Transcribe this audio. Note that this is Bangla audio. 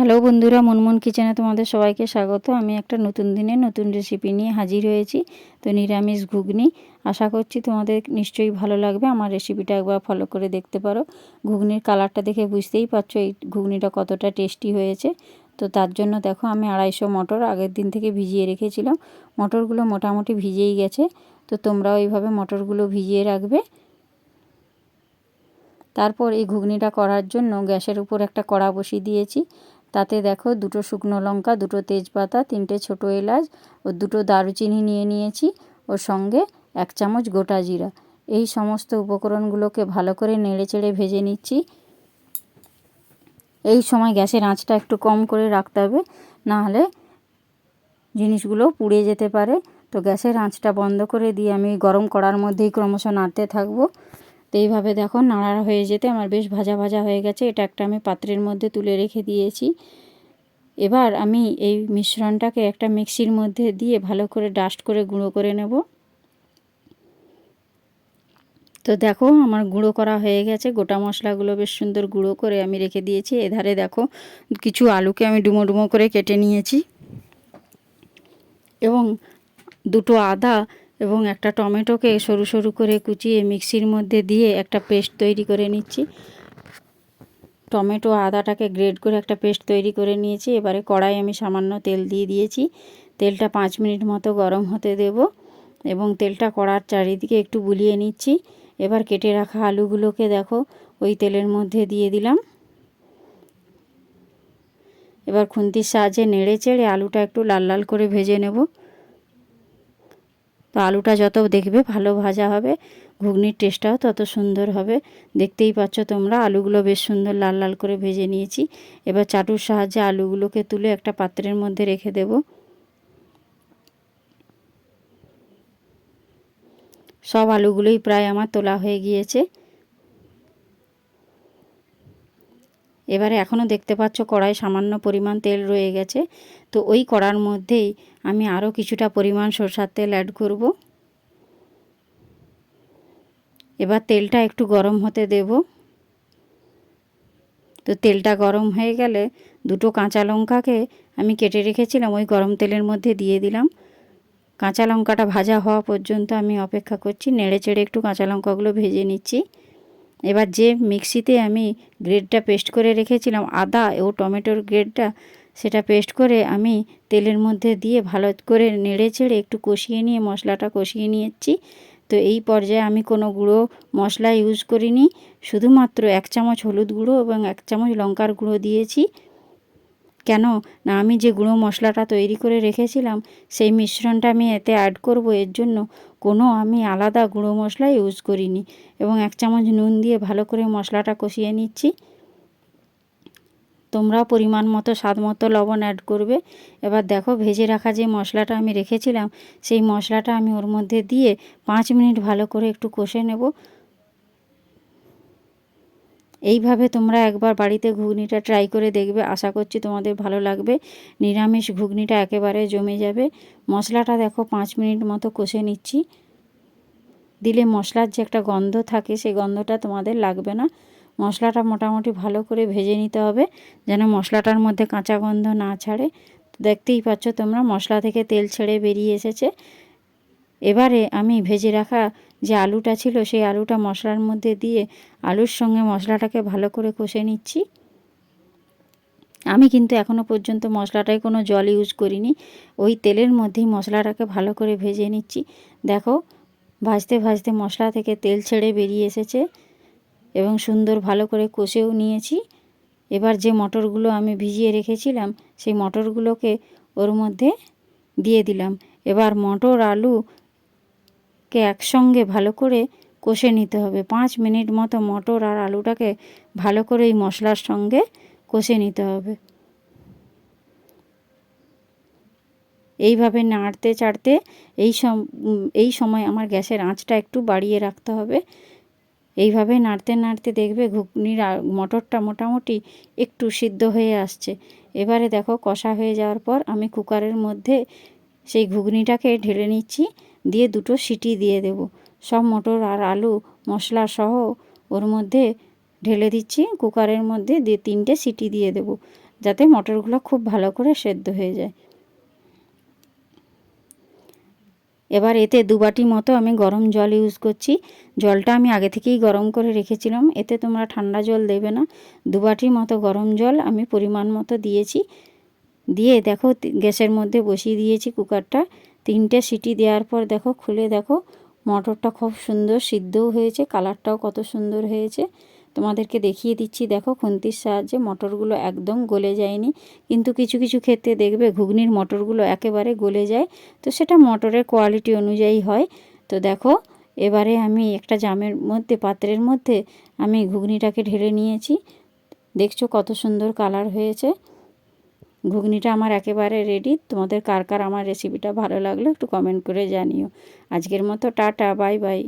হ্যালো বন্ধুরা, মনমন কিচেনে তোমাদের সবাইকে স্বাগত। আমি একটা নতুন দিনে নতুন রেসিপি নিয়ে হাজির হয়েছি, তো নিরামিষ ঘুগনি। আশা করছি তোমাদের নিশ্চয়ই ভালো লাগবে, আমার রেসিপিটা একবার ফলো করে দেখতে পারো। ঘুগনির কালারটা দেখে বুঝতেই পারছ এই ঘুগনিটা কতটা টেস্টি হয়েছে। তো তার জন্য দেখো, আমি আড়াইশো মটর আগের দিন থেকে ভিজিয়ে রেখেছিলাম। মটরগুলো মোটামুটি ভিজেই গেছে, তো তোমরাও এইভাবে মটরগুলো ভিজিয়ে রাখবে। তারপর এই ঘুগনিটা করার জন্য গ্যাসের উপর একটা কড়া বসিয়ে দিয়েছি। তাতে দেখো দুটো শুকনো লঙ্কা, দুটো তেজপাতা, তিনটে ছোটো এলাচ ও দুটো দারুচিনি নিয়ে নিয়েছি। ওর সঙ্গে এক চামচ গোটা জিরা। এই সমস্ত উপকরণগুলোকে ভালো করে নেড়ে চেড়ে ভেজে নিচ্ছি। এই সময় গ্যাসের আঁচটা একটু কম করে রাখতে হবে, নাহলে জিনিসগুলো পুড়ে যেতে পারে। তো গ্যাসের আঁচটা বন্ধ করে দিয়ে আমি গরম করার মধ্যেই ক্রমশ নাড়তে থাকব। তো এইভাবে দেখো নাড়া হয়ে যেতে আমার বেশ ভাজা ভাজা হয়ে গেছে। এটা একটা আমি পাত্রের মধ্যে তুলে রেখে দিয়েছি। এবার আমি এই মিশ্রণটাকে একটা মিক্সির মধ্যে দিয়ে ভালো করে ডাস্ট করে গুঁড়ো করে নেব। তো দেখো আমার গুঁড়ো করা হয়ে গেছে। গোটা মশলাগুলো বেশ সুন্দর গুঁড়ো করে আমি রেখে দিয়েছি। এধারে দেখো কিছু আলুকে আমি ডুমো ডুমো করে কেটে নিয়েছি। এবং দুটো আদা এবং একটা টমেটোকে সরু সরু করে কুচিয়ে মিক্সির মধ্যে দিয়ে একটা পেস্ট তৈরি করে নিচ্ছি। টমেটো আদাটাকে গ্রেড করে একটা পেস্ট তৈরি করে নিয়েছি। এবারে কড়াই আমি সামান্য তেল দিয়ে দিয়েছি। তেলটা পাঁচ মিনিট মতো গরম হতে দেব এবং তেলটা কড়ার চারিদিকে একটু বুলিয়ে নিচ্ছি। এবার কেটে রাখা আলুগুলোকে দেখো, ওই তেলের মধ্যে দিয়ে দিলাম। এবার খুন্তির সাহায্যে নেড়ে চেড়ে আলুটা একটু লাল লাল করে ভেজে নেব। তো আলুটা যত দেখবে ভালো ভাজা হবে, ঘুগনির টেস্টটাও তত সুন্দর হবে। দেখতেই পাচ্ছ তোমরা, আলুগুলো বেশ সুন্দর লাল লাল করে ভেজে নিয়েছি। এবার চাটুর সাহায্যে আলুগুলোকে তুলে একটা পাত্রের মধ্যে রেখে দেব। সব আলুগুলোই প্রায় আমার তোলা হয়ে গিয়েছে। এবারে এখনও দেখতে পাচ্ছ কড়াই সামান্য পরিমাণ তেল রয়ে গেছে। তো ওই কড়ার মধ্যেই আমি আরও কিছুটা পরিমাণ সরষার তেল অ্যাড করব। এবার তেলটা একটু গরম হতে দেব। তো তেলটা গরম হয়ে গেলে দুটো কাঁচা লঙ্কাকে আমি কেটে রেখেছিলাম, ওই গরম তেলের মধ্যে দিয়ে দিলাম। কাঁচা লঙ্কাটা ভাজা হওয়া পর্যন্ত আমি অপেক্ষা করছি, নেড়ে চেড়ে একটু কাঁচা লঙ্কাগুলো ভেজে নিচ্ছি। এবার যে মিক্সিতে আমি গ্রেডটা পেস্ট করে রেখেছিলাম, আদা ও টমেটোর গ্রেডটা, সেটা পেস্ট করে আমি তেলের মধ্যে দিয়ে ভালো করে নেড়ে চেড়ে একটু কষিয়ে নিয়ে, মশলাটা কষিয়ে নিয়েছি। তো এই পর্যায়ে আমি কোনো গুঁড়ো মশলা ইউজ করিনি, শুধুমাত্র এক চামচ হলুদ গুঁড়ো এবং এক চামচ লঙ্কার গুঁড়ো দিয়েছি। কেন? না, আমি যে গুঁড়ো মশলাটা তৈরি করে রেখেছিলাম, সেই মিশ্রণটা আমি এতে অ্যাড করব, এর জন্য কোনো আমি আলাদা গুঁড়ো মশলা ইউজ করিনি এবং এক চামচ নুন দিয়ে ভালো করে মশলাটা কষিয়ে নিচ্ছি। তোমরা পরিমাণ মতো, স্বাদ মতো লবণ অ্যাড করবে। এবার দেখো ভেজে রাখা যে মশলাটা আমি রেখেছিলাম, সেই মশলাটা আমি ওর মধ্যে দিয়ে পাঁচ মিনিট ভালো করে একটু কষে নেব। এইভাবে তোমরা একবার বাড়িতে ঘুগনিটা ট্রাই করে দেখবে। আশা করছি তোমাদের ভালো লাগবে। নিরামিষ ঘুগনিটা একেবারে জমে যাবে। মশলাটা দেখো পাঁচ মিনিট মতো কষে নিচ্ছি। দিলে মশলার যে একটা গন্ধ থাকে সেই গন্ধটা তোমাদের লাগবে না। মশলাটা মোটামুটি ভালো করে ভেজে নিতে হবে, যেন মশলাটার মধ্যে কাঁচা গন্ধ না ছাড়ে। দেখতেই পাচ্ছ তোমরা মশলা থেকে তেল ছেড়ে বেরিয়ে এসেছে। এবারে আমি ভেজে রাখা যে আলুটা ছিল, সেই আলুটা মশলার মধ্যে দিয়ে আলুর সঙ্গে মশলাটাকে ভালো করে কষে নিচ্ছি। আমি কিন্তু এখনও পর্যন্ত মশলাটায় কোনো জল ইউজ করিনি। ওই তেলের মধ্যেই মশলাটাকে ভালো করে ভেজে নিচ্ছি। দেখো, ভাজতে ভাজতে মশলা থেকে তেল ছেড়ে বেরিয়ে এসেছে এবং সুন্দর ভালো করে কষেও নিয়েছি। এবার যে মটরগুলো আমি ভিজিয়ে রেখেছিলাম, সেই মটরগুলোকে ওর মধ্যে দিয়ে দিলাম। এবার মটর আলুকে একসঙ্গে ভালো করে কষে নিতে হবে। পাঁচ মিনিট মতো মটর আর আলুটাকে ভালো করে এই মশলার সঙ্গে কষে নিতে হবে। এইভাবে নাড়তে চাড়তে এই সম, এই সময় আমার গ্যাসের আঁচটা একটু বাড়িয়ে রাখতে হবে। এইভাবে নাড়তে নাড়তে দেখবে ঘুগনির মটরটা মোটামুটি একটু সিদ্ধ হয়ে আসছে। এবারে দেখো কষা হয়ে যাওয়ার পর আমি কুকারের মধ্যে সেই ঘুগনিটাকে ঢেলে নিচ্ছি। দিয়ে দুটো সিটি দিয়ে দেব। সব মটর আর আলু, মশলা সহ ওর মধ্যে ঢেলে দিচ্ছি, কুকারের মধ্যে দিয়ে তিনটে সিটি দিয়ে দেব, যাতে মটরগুলো খুব ভালো করে সেদ্ধ হয়ে যায়। এবার এতে দু বাটি মতো আমি গরম জল ইউজ করছি। জলটা আমি আগে থেকেই গরম করে রেখেছিলাম, এতে তোমরা ঠান্ডা জল দেবে না। দু বাটির মতো গরম জল আমি পরিমাণ মতো দিয়েছি। দিয়ে দেখো, গ্যাসের মধ্যে বসিয়ে দিয়েছি কুকারটা। তিনটে সিটি দেওয়ার পর দেখো, খুলে দেখো, মটরটা খুব সুন্দর সিদ্ধও হয়েছে, কালারটাও কত সুন্দর হয়েছে। তোমাদেরকে দেখিয়ে দিচ্ছি, দেখো, খুন্তির সাহায্যে মটরগুলো একদম গলে যায়নি। কিন্তু কিছু কিছু ক্ষেত্রে দেখবে ঘুগনির মটরগুলো একেবারে গলে যায়। তো সেটা মটরের কোয়ালিটি অনুযায়ী হয়। তো দেখো, এবারে আমি একটা জামের মধ্যে, পাত্রের মধ্যে আমি ঘুগনিটাকে ঢেলে নিয়েছি। দেখছ কত সুন্দর কালার হয়েছে। ঘুগনিটা আমার একেবারে রেডি তোমাদের কার কার আমার রেসিপিটা ভালো লাগল একটু কমেন্ট করে জানিও। আজকের মতো টাটা বাই বাই